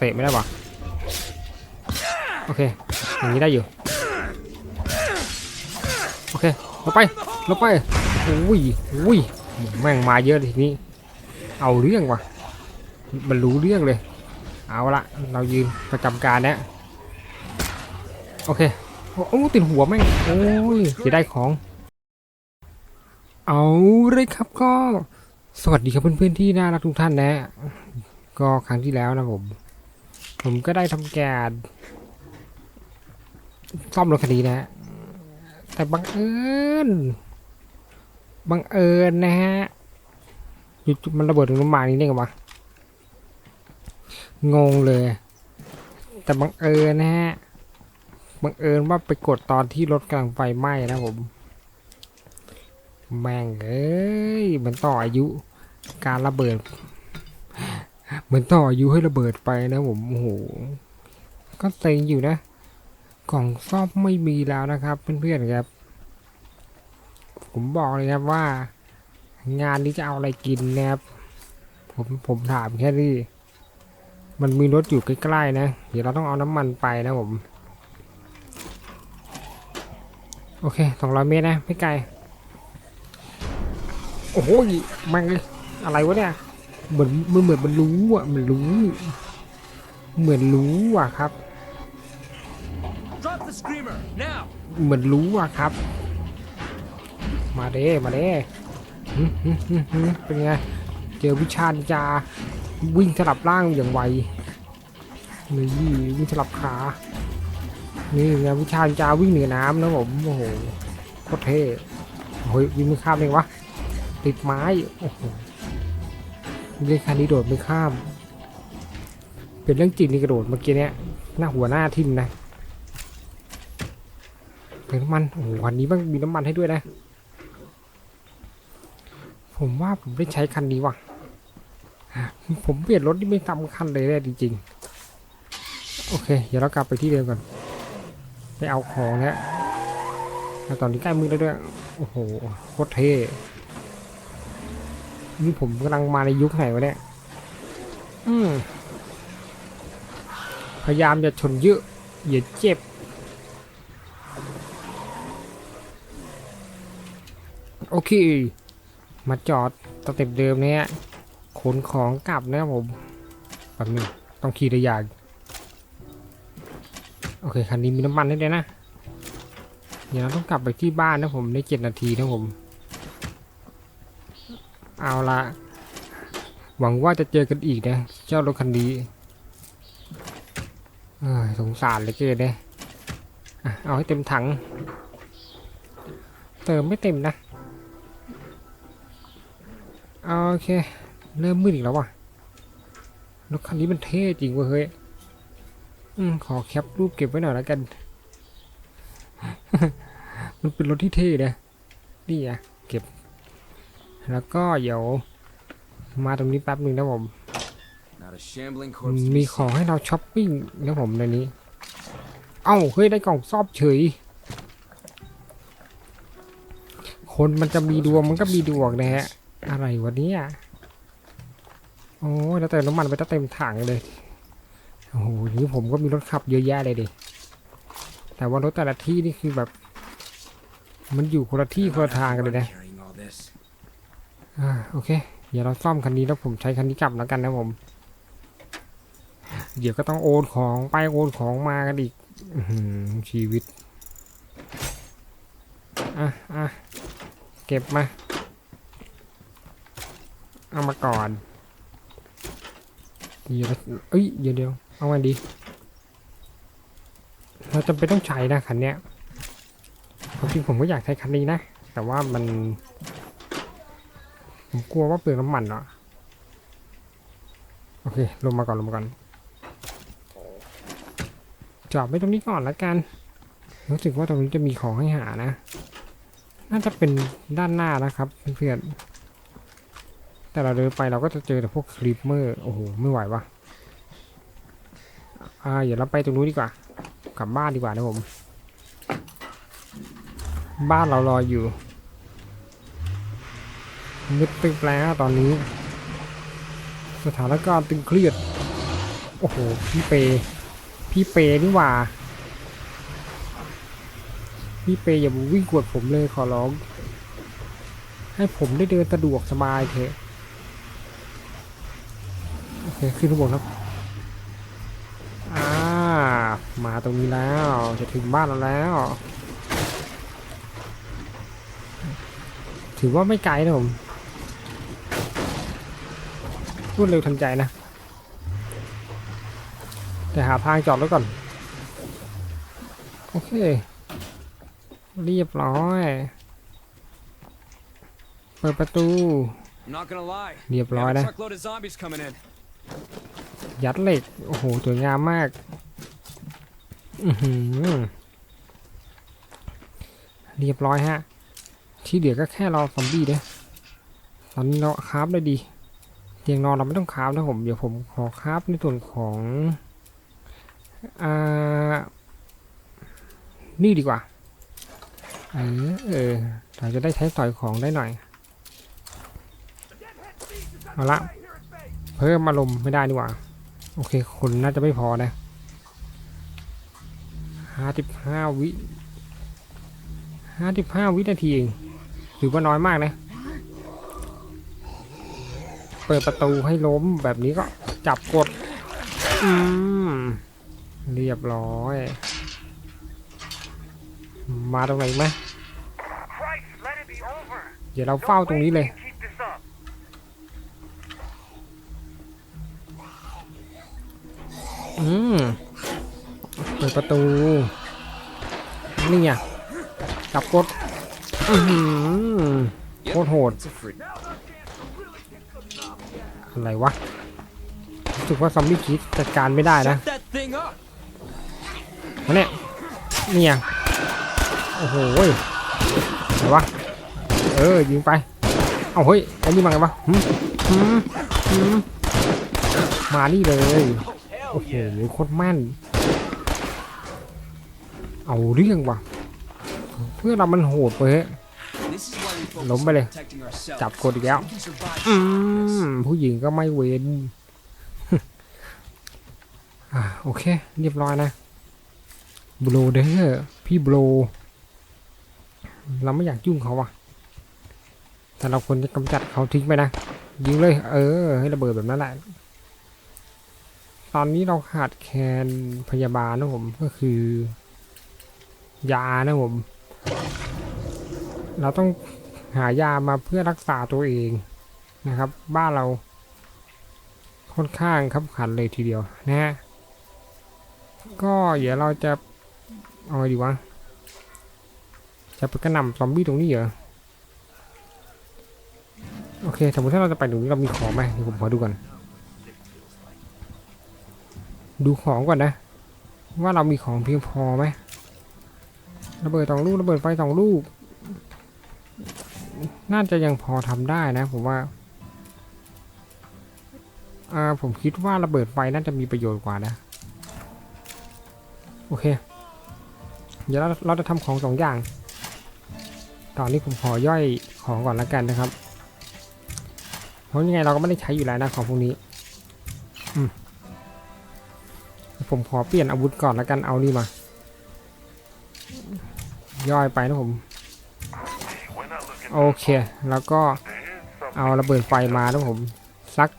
เตะไม่ได้ปะโอเค อย่างนี้ได้อยู่ โอเคลงไปลงไปอุ้ยอุ้ยแม่งมาเยอะเลยทีนี้ เอาเรื่องว่ะ มันรู้เรื่องเลย เอาละเรายืนประจำการแล้วโอเคอ้โอ้ติดหัวแม่ง โอ้ยจะได้ของ เอาเลยครับก็ สวัสดีครับเพื่อนๆที่น่ารักทุกท่านนะ ก็ครั้งที่แล้วนะผม ผมก็ได้ทำการซ่อมรถคันนี้นะแต่บังเอิญบังเอิญนะฮะอยู่มันระเบิดตรงมันนี้ได้ไงวะงงเลย แต่บังเอิญนะฮะบังเอิญว่าไปกดตอนที่รถกำลังไฟไหม้นะผมแม่งเอ้ยเหมือนต่ออายุการระเบิด เหมือนต่ออายุให้ระเบิดไปนะผมโอ้โหก็เซ็งอยู่นะ กล่องซ่อมไม่มีแล้วนะครับ เพื่อนๆครับ ผมบอกเลยครับว่า งานนี้จะเอาอะไรกินนะครับ ผมผมถามแค่นี้มันมีรถอยู่ใกล้ๆนะ เดี๋ยวเราต้องเอาน้ำมันไปนะผม โอเคสองร้อยเมตรนะ ไม่ไกล โอ้โหมันอะไรวะเนี่ย เหมือนมันเหมือนมันรู้อะมันรู้ เหมือนรู้อะครับ Drop the screamer now. เหมือนรู้อะครับ มาเด้มาเด้หึหึหึหึเป็นไง เจอวิชานิจาวิ่งสลับร่างอย่างไวนี่วิ่งสลับขา นี่ไงวิชานิจาวิ่งเหนือน้ำนะผมโอ้โหโคตรเท่เฮ้ยวิ่งไม่ข้ามเลยวะติดไม้โอ้โห เรียกคันนี้โดดไม่ข้าม เป็นเรื่องจริงนี่กระโดดเมื่อกี้เนี้ยหน้าหัวหน้าทิ่มนะเติมน้ำมันโอ้โหคันนี้มันมีน้ำมันให้ด้วยนะ ผมว่าผมได้ใช้คันนี้ว่ะผมเปลี่ยนรถที่ไม่ซ้ำคันเลยเลยจริงๆโอเค เดี๋ยวเรากลับไปที่เดิมก่อนไปเอาของแล้วแล้วตอนนี้ใกล้มือแล้วด้วย โอ้โหโคตรเท่ นี่ผมกำลังมาในยุคไหนวะเนี่ย อืม พยายามจะชนเยอะอย่าเจ็บ โอเค มาจอดสเต็ปเดิมเนี่ยขนของกลับนะครับผมแป๊บนึงต้องขี่ระยางโอเค คันนี้มีน้ำมันให้ด้วยนะ เดี๋ยวเราต้องกลับไปที่บ้านนะผมได้เจ็ดนาทีนะผม เอาละหวังว่าจะเจอกันอีกนะ เจ้ารถคันนี้สงสารเลยเกินเนี่ยเอาให้เต็มถัง เติมไม่เต็มนะ โอเค เริ่มมืดอีกแล้วว่ะ รถคันนี้มันเท่จริงเว้ยเฮ้ยขอแคปรูปเก็บไว้หน่อยแล้วกัน มันเป็นรถที่เท่นะนี่อะ เก็บ แล้วก็เดี๋ยวมาตรงนี้แป๊บหนึ่งนะผม Not a shambling corpse. to มี be ของให้เราช้อปปิ้งนะผมในนี้ เอ้าเฮ้ยได้กล่องซอบเฉย คนมันจะมีดวงมันก็มีดวงนะฮะ อะไรวะเนี่ยโอ้ยแล้วเติมน้ำมันไปตั้งเต็มถังเลย โอ้โหนี้ผมก็มีรถขับเยอะแยะเลยดิ แต่ว่ารถแต่ละที่นี่คือแบบ มันอยู่คนละที่คนละทางกันเลยนะ carrying all this. อ่าโอเค เดี๋ยวเราซ่อมคันนี้แล้วผมใช้คันนี้กลับแล้วกันนะผม เดี๋ยวก็ต้องโอนของไปโอนของมากันอีกอชีวิต อะอะเก็บมา เอามาก่อน เดี๋ยวเอ้ย เดี๋ยวเดี๋ยวเอามาดี เราจำเป็นต้องใช้นะคันเนี้ยจริงผมก็อยากใช้คันนี้นะ แต่ว่ามัน ผมกลัวว่าเปลืองน้ำมันเนาะโอเค ลงมาก่อนลงมาก่อนจอดไว้ตรงนี้ก่อนละกัน รู้สึกว่าตรงนี้จะมีของให้หานะ น่าจะเป็นด้านหน้านะครับเพื่อนๆแต่เราเดินไปเราก็จะเจอแต่พวกคลิปเมอร์ โอ้โห ไม่ไหววะอ่าเดี๋ยวเราไปตรงนู้นดีกว่า กลับบ้านดีกว่านะผม บ้านเรารออยู่ มืดตึ๊บแล้วตอนนี้ สถานการณ์ตึงเครียด โอ้โห พี่เป พี่เปนี่หว่า พี่เปอย่าวิ่งกวดผมเลยขอร้อง ให้ผมได้เดินสะดวกสบายเถอะโอเคขึ้นข้างบนครับอ่ามาตรงนี้แล้ว จะถึงบ้านเราแล้ว ถือว่าไม่ไกลนะผม รวดเร็วทันใจนะแต่หาทางจอดแล้วก่อน โอเค เรียบร้อย เปิดประตู I'm not gonna lie. เรียบ We ร้อย have a นะ truckload of zombies coming in. ยัดเหล็ก โอ้โห สวยงามมากอือหือเรียบร้อยฮะ ที่เหลือก็แค่รอซอมบี้เด้อตอนนี้เราคราฟได้ดี เตียงนอนเราไม่ต้องคราฟนะผมเดี๋ยวผมขอคราฟในส่วนของอ่านี่ดีกว่าเออเออเราจะได้ใช้สอยของได้หน่อยเอาละเพิ่มอารมณ์ไม่ได้ดีกว่า โอเค คนน่าจะไม่พอนะห้าสิบห้าวิห้าสิบห้าวินาทีเองถือว่าน้อยมากนะ ปิดประตูให้ล้มแบบนี้ก็จับกด อืม เรียบร้อย มาตรงไหนไหมเดี๋ยวเราเฝ้าตรงนี้เลย อืม เปิดประตู นี่ไงจับกดอือหือโคตรโหด อะไรวะรู้สึกว่าซอมบี้คิดจัดการไม่ได้นะ Shut that thing up. มาเนี่ยนี่ไงโอ้โหยไหนวะเออยิงไปเอาเฮ้ยไอ้นี่มาไงวะหืมหืมหืมมานี่เลยโอ้โหโคตรแม่น เอาเรื่องว่ะเพื่อนเรามันโหดไปเฮ้ย ล้มไปเลย จับกดอีกแล้วอืมผู้หญิงก็ไม่เว้นอะโอเค เรียบร้อยนะบโลเด้อพี่บโลเราไม่อยากยุ่งเขาว่ะ แต่เราควรจะกำจัดเขาทิ้งไปนะ ยิงเลย เออ ให้ระเบิดแบบนั้นแหละ ตอนนี้เราขาดแคลนพยาบาลนะผมก็คือ ยานะผม เราต้อง หายามาเพื่อรักษาตัวเองนะครับ บ้านเราค่อนข้างขับขันเลยทีเดียวนะฮะก็เดี๋ยวเราจะเอาไงดีวะจะไปกระหน่ำซอมบี้ตรงนี้เหรอโอเคสมมติถ้าเราจะไปตรงนี้เรามีของไหมผมขอดูก่อนดูของก่อนนะ ว่าเรามีของเพียงพอไหมระเบิดสองลูกระเบิดไฟสองลูก น่าจะยังพอทำได้นะผมว่าอ่าผมคิดว่าระเบิดไฟน่าจะมีประโยชน์กว่านะ โอเค เดี๋ยวเราเราจะทำของสองอย่าง ตอนนี้ผมขอย่อยของก่อนละกันนะครับ เพราะยังไงเราก็ไม่ได้ใช้อยู่แล้วนะของพวกนี้อืมผมขอเปลี่ยนอาวุธก่อนละกันเอานี่มา ย่อยไปนะผม โอเค แล้วก็เอาระเบิดไฟมานะผมสัก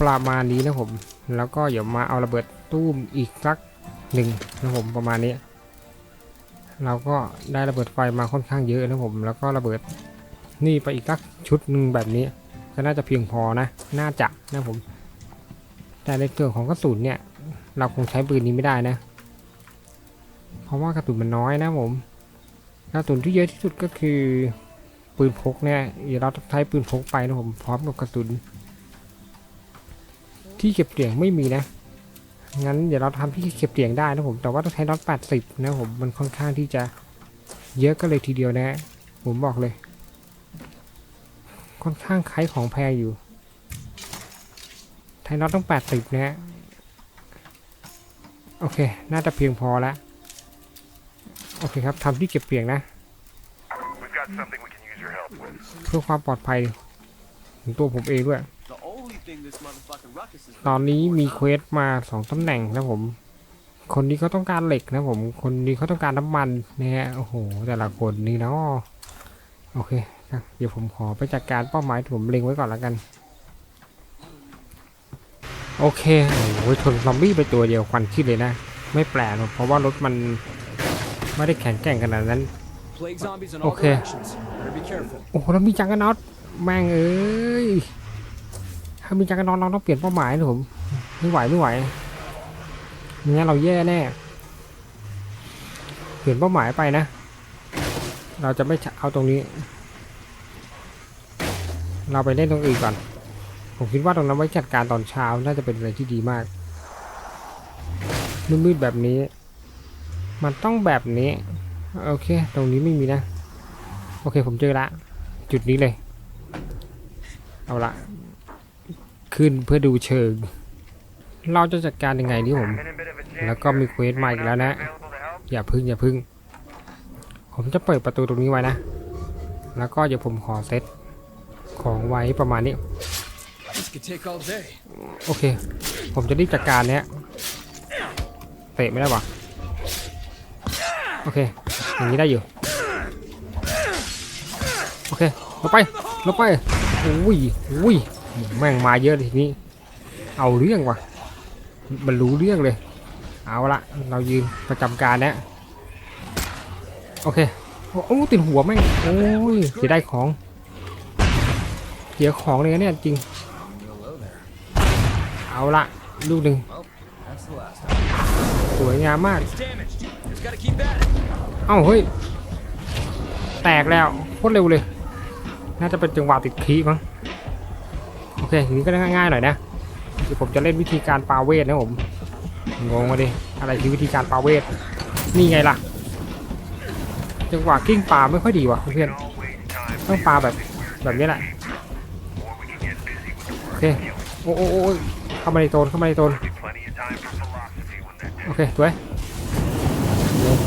ประมาณนี้นะผม แล้วก็เดี๋ยวมาเอาระเบิดตู้มอีกสักหนึ่งนะผมประมาณนี้ เราก็ได้ระเบิดไฟมาค่อนข้างเยอะนะผม แล้วก็ระเบิดนี่ไปอีกสักชุดหนึ่งแบบนี้ ก็น่าจะเพียงพอนะ น่าจะนะผม แต่ในส่วนของกระสุนเนี่ย เราคงใช้ปืนนี้ไม่ได้นะ เพราะว่ากระสุนมันน้อยนะผม กระสุนที่เยอะที่สุดก็คือปืนพกเนี่ยเดี๋ยวเราต้องใช้ปืนพกไปนะผมพร้อมกับกระสุน ที่เก็บเสียงไม่มีนะงั้นเดี๋ยวเราทำที่เก็บเสียงได้นะผมแต่ว่าต้องใช้น็อต80นะผมมันค่อนข้างที่จะเยอะก็เลยทีเดียวนะ ผมบอกเลย ค่อนข้างคล้ายของแพงอยู่ไทยน็อตต้อง80นะฮะโอเค น่าจะเพียงพอแล้ว โอเคครับทำที่เก็บเสียงนะ We've got something we can use your help with. เพื่อความปลอดภัยของตัวผมเองด้วย The only think this motherfucking ruckus is ตอนนี้มีเควสมาสองตำแหน่งนะผม คนนี้เขาต้องการเหล็กนะผม คนนี้เขาต้องการน้ำมันเนี่ยโอ้โห แต่ละคนนี่เนาะโอเคครับเดี๋ยวผมขอไปจัดการเป้าหมายที่ผมเล็งไว้ก่อนแล้วกัน โอเคโอ้โหชนซอมบี้ไปตัวเดียวควันขึ้นเลยนะ ไม่แปลกหรอกเพราะว่ารถมัน ไม่ได้แข็งแกร่งขนาดนั้น plague zombies in all Okay. directions. Better be careful. โอ้โหแล้วมีจังกันน็อตแม่งเอ้ยถ้ามีจังกันน็อตเราต้องเปลี่ยนเป้าหมายนะผมไม่ไหวไม่ไหวไม่งั้นเราแย่แน่ เปลี่ยนเป้าหมายไปนะ เราจะไม่เอาตรงนี้ เราไปเล่นตรงอื่นก่อน ผมคิดว่าตรงนั้นไว้จัดการตอนเช้าน่าจะเป็นอะไรที่ดีมากมืดๆแบบนี้ มันต้องแบบนี้ โอเค ตรงนี้ไม่มีนะ โอเคผมเจอละ จุดนี้เลย เอาละ ขึ้นเพื่อดูเชิง เราจะจัดการยังไงนี่ผม แล้วก็มีเควสมาอีกแล้วนะ อย่าพึ่งอย่าพึ่ง ผมจะเปิดประตูตรงนี้ไว้นะ แล้วก็เดี๋ยวผมขอเซตของไว้ประมาณนี้ โอเค ผมจะรีบจัดการเนี้ย เตะไม่ได้วะ โอเค อย่างนี้ได้อยู่ โอเคลงไปลงไปอุ้ยอุ้ยแม่งมาเยอะเลยทีนี้ เอาเรื่องว่ะ มันรู้เรื่องเลย เอาละเรายืนประจำการนะโอเค โอ้ติดหัวแม่ง โอ้ยเสียได้ของเสียของเลยเนี่ยจริง เอาละลูกหนึ่งสวยงามมาก เอ้าเฮ้ย แตกแล้วโคตรเร็วเลย น่าจะเป็นจังหวะติดคีมั้งโอเคนี้ก็ง่ายๆหน่อยนะเดี๋ยวผมจะเล่นวิธีการปาเวทนะผมงงมาดิอะไรคือวิธีการปาเวทนี่ไงล่ะจังหวะกิ้งปลาไม่ค่อยดีว่ะเพื่อนต้องปลาแบบแบบนี้แหละโอเคโอ้โอ้โอ้เข้ามาในโซนเข้ามาในโซนโอเคสวย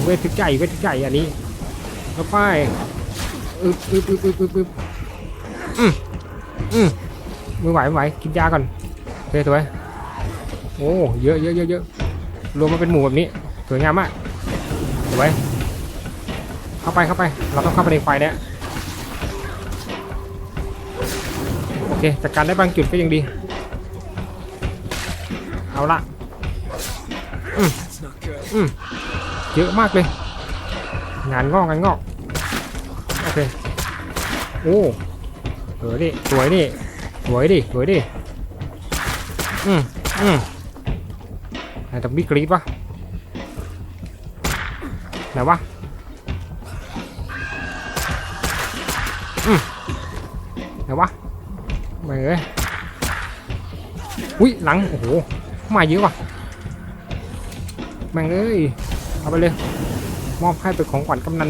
เวททึกใจเวททึกใจอันนี้แล้วไปอึบอึบอึบอึบอึบอึบอืมอืมไม่ไหวไม่ไหวกินยาก่อนโอเคสวยโอ้เยอะเยอะเยอะเยอะรวมมาเป็นหมู่แบบนี้สวยงามมากสวยเข้าไปเข้าไป เราต้องเข้าไปในไฟเนี่ยโอเคจัดการได้บางจุดก็ยังดี เอาละ That's not good. เยอะมากเลย งานงอกงานงอก โอเค โอ้เออดิสวยดิสวยดิสวยดิ อืมอืมไหนตอมบี้กรีดวะไหนวะอืมไหนวะไม่เอ้ยอุ้ยหลัง โอ้โห มาเยอะว่ะแม่งเอ้ย เอาไปเลย มอบให้เป็นของขวัญกำนัน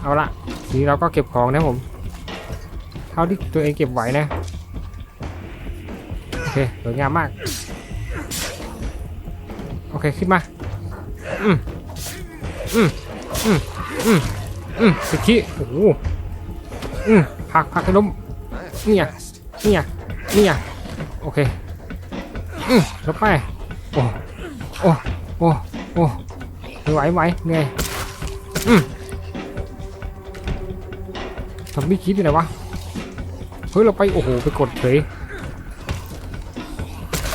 เอาละทีนี้เราก็เก็บของนะผม เท่าที่ตัวเองเก็บไหวนะ โอเคสวยงามมาก โอเค ขึ้นมา อืมอืมอืมอืมอืมสกิโอ้โหอืมผักผักขนม That's Yeah. fast. เนี่ยเนี่ยโอเค อืมลงไปโอ้ โอ้โอ้โอ้ไม่ไหวไหวเหนื่อยอืมทำไม่คิดอยู่ไหนวะ เฮ้ย เราไป โอ้โห ไปกดเฉย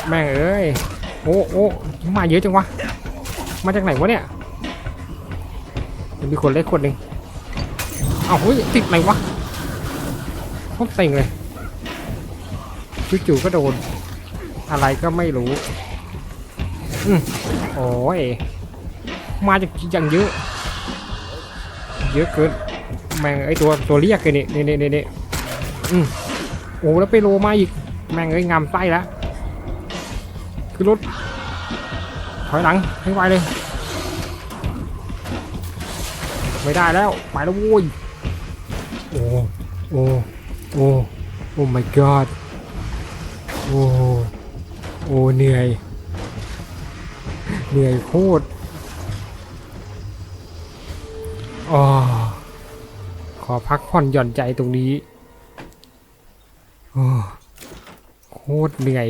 แม่งเอ้ย โอ้โอ้มาเยอะจังวะ มาจากไหนวะเนี่ยมีคนเล็กคนหนึ่งเอ้าเฮ้ย ติดไหนวะโคตรเต็งเลยจู่ๆก็โดน อะไรก็ไม่รู้ โอ้ย มาจากอย่างเยอะ เยอะเกิน แม่งไอตัวตัวเรียกเลยนี่นี่นี่นี่อืมโอ้แล้วไปโลมาอีก แม่งเอ้ยงามไส้แล้วคือรถ ถอยหลังให้ไวเลย ไม่ได้แล้ว ไปแล้วโว้ย โอ้ โอ้ โอ้ โอ้ my god โอ้ โอ้ เหนื่อย เหนื่อยโคตรอ๋อขอพักผ่อนหย่อนใจตรงนี้โอ้โคตรเหนื่อย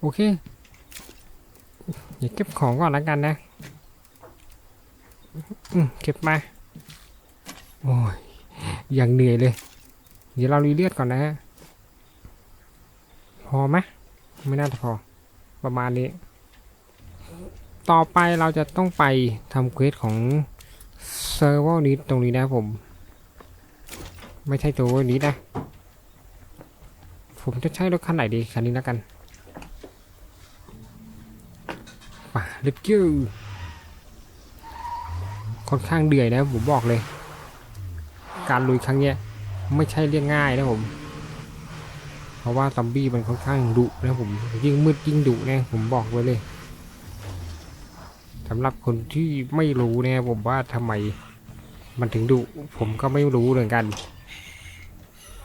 โอเคเดี๋ยวเก็บของก่อนแล้วกันนะอืมเก็บมา โอ้ย อย่างเหนื่อยเลย เดี๋ยวเรารีเลือดก่อนนะฮะ พอไหมไม่น่าจะพอ ประมาณนี้ ต่อไปเราจะต้องไปทำเควสของเซิร์ฟเวอร์นี้ตรงนี้นะผม ไม่ใช่ตัวนี้นะ ผมจะใช้รถคันไหนดี คันนี้แล้วกันป่ะเล็กกิ้วค่อนข้างเดือยนะผมบอกเลย การลุยครั้งเนี้ยไม่ใช่เรื่องง่ายนะผม เพราะว่าซอมบี้มันค่อนข้างดุนะผมยิ่งมืดยิ่งดุนะผมบอกไว้เลยสำหรับคนที่ไม่รู้นี่ยผมว่าทำไมมันถึงดุผมก็ไม่รู้เหมือนกัน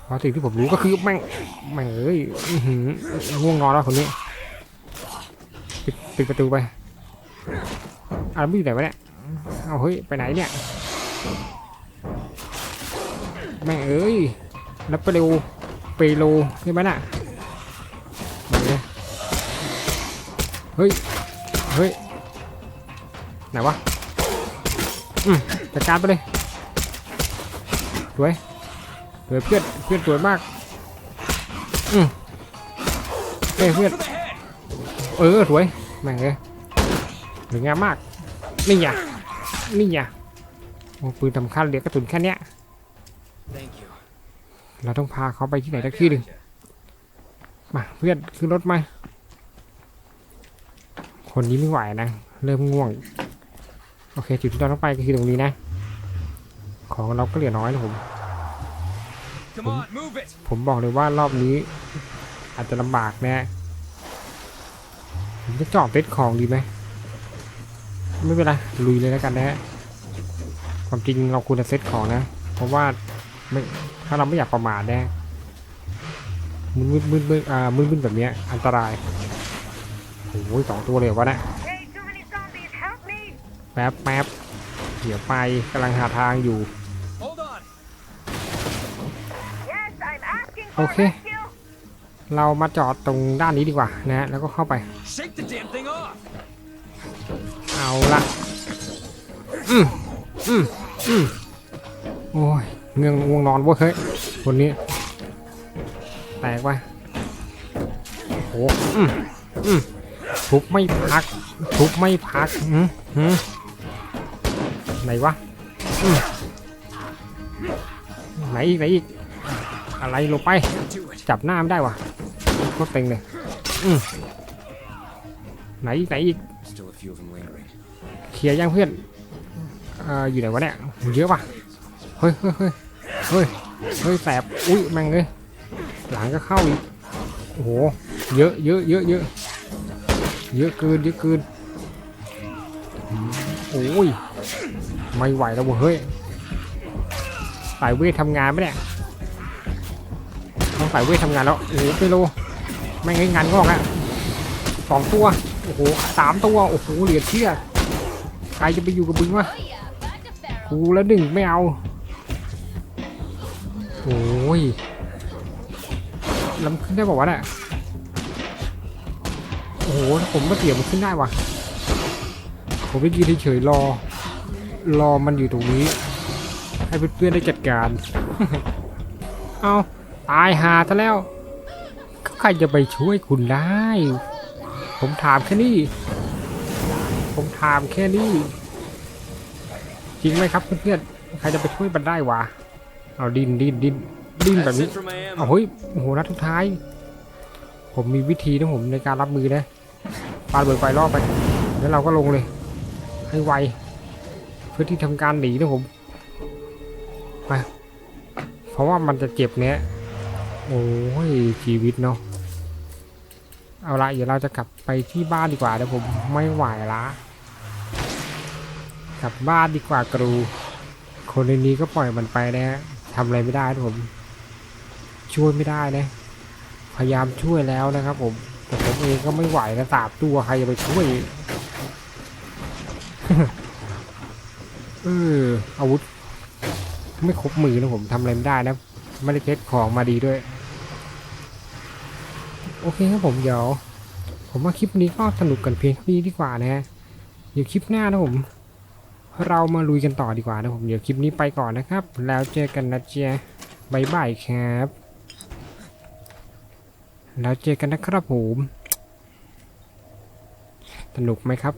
เพราะสิ่งที่ผมรู้ก็คือแม่งแม่งเอ้ยหือง่วงนอนแล้วคนนี้ปิดปิดประตูไปอะไม่อยู่ไหนวะเนี่ยเอาเฮ้ยไปไหนเนี่ยแม่งเอ้ยแล้วไปเร็ว ปโลใช่ไหมน่ะเนี่ยเฮ้ย เฮ้ย ไหนวะ อืมจัดการไปเลย สวยสวยเพื่อน เพื่อนสวยมาก อืมเฮ้ยเพื่อน เออสวยแม่งเลยสวยงามมาก นี่ไงนี่ไงปืนสำคัญเหลือกระสุนแค่เนี้ย เราต้องพาเขาไปที่ไหนสักที่หนึ่งมาเพื่อนขึ้นรถมา คนนี้ไม่ไหวนะ เริ่มง่วง โอเค จุดที่เราต้องไปก็คือตรงนี้นะ ของเราก็เหลือน้อยนะผม Come on, move it. ผมบอกเลยว่ารอบนี้ อาจจะลำบากแนะผมจะจอบเซ็ตของดีไหมไม่เป็นไรลุยเลยแล้วกันนะฮะความจริงเราควรจะเซ็ตของนะ เพราะว่า ไม่ถ้าเราไม่อยากประมาทนะมึนมึนมึนมึนอ่ามึนมึนแบบเนี้ยอันตรายโอ้ยสองตัวเลยเหรอวะเนี่ย Hey, too many zombies, help me! แป๊บแป๊บเดี๋ยวไปกำลังหาทางอยู่ Hold on. Yes, I'm asking for Okay. rescue. เรามาจอดตรงด้านนี้ดีกว่านะฮะแล้วก็เข้าไป Shake the damn thing off. เอาละอืมอืมอืมโอ้ย เงืองง่วงนอนว้ยเฮ้ยคนนี้ แตกไปโอ้อืมอืมทุบไม่พัก ทุบไม่พักอืมอืมไหนวะอืมไหนอีกไหนอีก อะไรลงไป จับหน้าไม่ได้วะโคตรเต็งเลยอืมไหนอีกไหนอีกเคลียร์ยังเพื่อนอ่ออยู่ไหนวะเนี่ย เยอะปะเฮ้ยเฮ้ย เฮ้ย เฮ้ยแสบ อุ้ยแม่งเลย หลังก็เข้าอีก โอ้โห เยอะเยอะเยอะเยอะ เยอะเกินเยอะเกิน โอ้ย ไม่ไหวแล้วเว้ยเฮ้ยสายเวททำงานไหมเนี่ยต้องสายเวททำงานแล้ว โอ้โหไปโลแม่งให้งานงอกอะสองตัว โอ้โหสามตัว โอ้โห เหลือเชื่อ ใครจะไปอยู่กับมึงวะกูแล้วหนึ่งไม่เอา โอ้ยลำขึ้นได้บอกว่าวะเนี่ยโอ้โหถ้าผมมาเสียมันขึ้นได้วะผมไปยืนเฉยๆรอ รอมันอยู่ตรงนี้ ให้เพื่อนๆได้จัดการ เอาตายหาซะแล้ว ใครจะไปช่วยคุณได้ ผมถามแค่นี้ ผมถามแค่นี้ จริงไหมครับเพื่อนๆ ใครจะไปช่วยมันได้วะ เอาดินดินดินดินแบบ That's นี้ it for my เอา ammo. เฮ้ยโอ้โหนัดสุดท้าย ผมมีวิธีนะผมในการรับมือนะปาระเบิดไฟรอบไป แล้วเราก็ลงเลย ให้ไว เพื่อที่ทำการหนีนะผมไปเพราะว่ามันจะเจ็บเนี้ยโอ้ยชีวิตเนาะเอาละเดี๋ยวเราจะกลับไปที่บ้านดีกว่าเดี๋ยวผมไม่ไหวละกลับบ้านดีกว่ากรู คนในนี้ก็ปล่อยมันไปนะฮะ ทำอะไรไม่ได้นะผม ช่วยไม่ได้นะพยายามช่วยแล้วนะครับ ผม แต่ผมเองก็ไม่ไหวนะสามตัวใครจะไปช่วยเอออาวุธ ไม่ครบมือนะผมทำอะไรไม่ได้นะไม่ได้เทสของมาดีด้วย โอเคครับผมเดี๋ยวผมว่าคลิปนี้ก็สนุกกันเพียงเท่านี้ดีกว่านะฮะเดี๋ยวคลิปหน้านะผม เรามาลุยกันต่อดีกว่านะผมเดี๋ยวคลิปนี้ไปก่อนนะครับ แล้วเจอกันนะเจ้บายบายครับ แล้วเจอกันนะครับผมสนุกไหมครับ